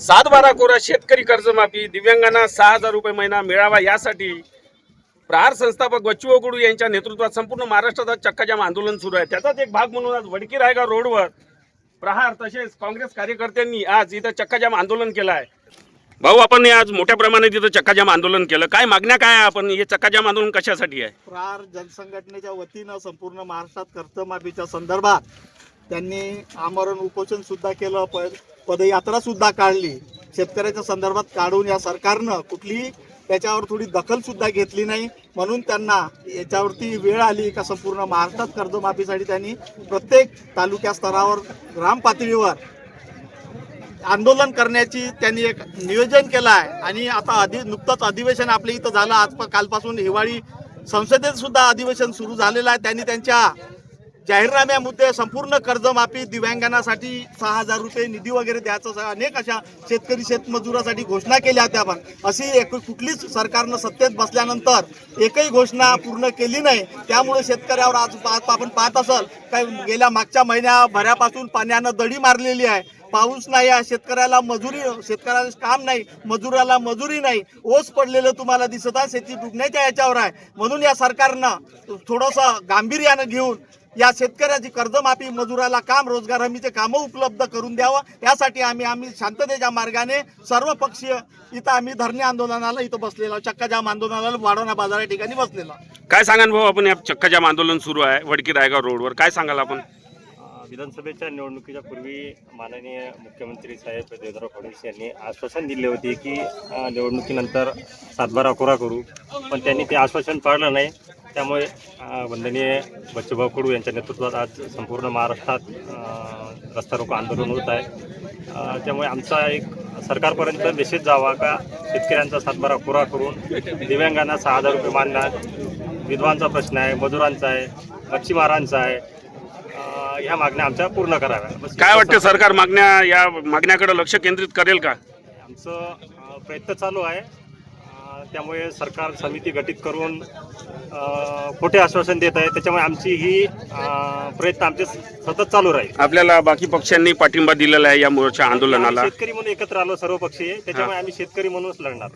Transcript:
सात बारा कोरा शेतकरी कर्जमाफी दिव्यांगांना सहा हजार रुपये महिना मिळावा यासाठी प्रहार संस्थापक बच्चू गुडू यांच्या नेतृत्वात संपूर्ण महाराष्ट्रात आज चक्काजाम आंदोलन सुरू आहे. त्याचाच एक भाग म्हणून आज वडकी रायगाव रोडवर प्रहार तसेच काँग्रेस कार्यकर्त्यांनी आज इथं चक्काजाम आंदोलन केलं आहे. भाऊ आपण हे आज मोठ्या प्रमाणात इथं चक्काजाम आंदोलन केलं. काय मागण्या काय आहे आपण? हे चक्काजाम आंदोलन कशासाठी आहे? प्रहार जनसंघटनेच्या वतीनं संपूर्ण महाराष्ट्रात कर्जमाफीच्या संदर्भात त्यांनी आमरण उपोषण सुद्धा केलं प पदयात्रा सुद्धा काढली. शेतकऱ्याच्या संदर्भात काढून या सरकारनं कुठलीही त्याच्यावर थोडी दखल सुद्धा घेतली नाही. म्हणून त्यांना याच्यावरती वेळ आली का संपूर्ण महाराष्ट्रात कर्जमाफीसाठी त्यांनी प्रत्येक तालुक्या स्तरावर ग्राम पातळीवर आंदोलन करण्याची त्यांनी एक नियोजन केलं आहे आणि आता अधि नुकतंच अधिवेशन आपल्या इथं झालं. आज कालपासून हिवाळी संसदेत सुद्धा अधिवेशन सुरू झालेलं आहे. त्यांनी त्यांच्या जाहीरनाम्यामध्ये संपूर्ण कर्जमाफी दिव्यांगांसाठी सहा हजार रुपये निधी वगैरे द्यायचं अनेक अशा शेतकरी शेतमजुरासाठी घोषणा केल्या होत्या पण अशी एक कुठलीच सरकारनं सत्तेत बसल्यानंतर एकही घोषणा पूर्ण केली नाही. त्यामुळे शेतकऱ्यावर आज आज आपण पाहत असाल काय गेल्या मागच्या महिन्याभरापासून पाण्यानं दडी मारलेली आहे. पाऊस नाही आहे शेतकऱ्याला मजुरी शेतकऱ्याला काम नाही मजुराला मजुरी नाही ओस पडलेलं तुम्हाला दिसत आहे शेती डुबण्याच्या याच्यावर आहे. म्हणून या सरकारनं थोडंसं गांभीर्यानं घेऊन या शेतकऱ्याची कर्जमाफी मजुराला काम रोजगार हमीचे कामं उपलब्ध करून द्यावं. यासाठी आम्ही आम्ही शांततेच्या मार्गाने सर्व पक्षीय इथं आम्ही धरणे आंदोलनाला इथं बसलेलो चक्काजाम आंदोलनाला वाढवण्या बाजार या ठिकाणी बसलेलो काय सांगाल भाऊ आपण या चक्काजाम आंदोलन सुरू आहे वडकी रायगाव रोडवर. काय सांगाल आपण? विधानसभेच्या निवडणुकीच्या पूर्वी माननीय मुख्यमंत्री साहेब देवेंद्र फडणवीस यांनी आश्वासन दिले होते की निवडणुकीनंतर सातबारा कोरा करू. पण त्यांनी ते आश्वासन पाळलं नाही. त्यामुळे वंदनीय बच्चूभाऊ कडू यांच्या नेतृत्वात आज संपूर्ण महाराष्ट्रात रस्ता रोको आंदोलन होत आहे. त्यामुळे आमचा एक सरकारपर्यंत मेसेज जावा का? शेतकऱ्यांचा सातबारा कोरा करून दिव्यांगांना सहा हजार रुपये मानणार विधवांचा प्रश्न आहे मजुरांचा आहे मच्छीमारांचा आहे. ह्या मागण्या आमच्या पूर्ण कराव्या. काय वाटतं सरकार मागण्या या मागण्याकडे लक्ष केंद्रित करेल का? आमचं प्रयत्न चालू आहे. त्यामुळे सरकार समिती गठीत करून खोटे आश्वासन देत आहे. त्याच्यामुळे आमची ही प्रयत्न आमचे सतत चालू राहील. आपल्याला बाकी पक्षांनी पाठिंबा दिलेला आहे या मोर्चा आंदोलनाला. शेतकरी म्हणून एकत्र आलो सर्व पक्षीय त्याच्यामुळे आम्ही शेतकरी म्हणूनच लढणार.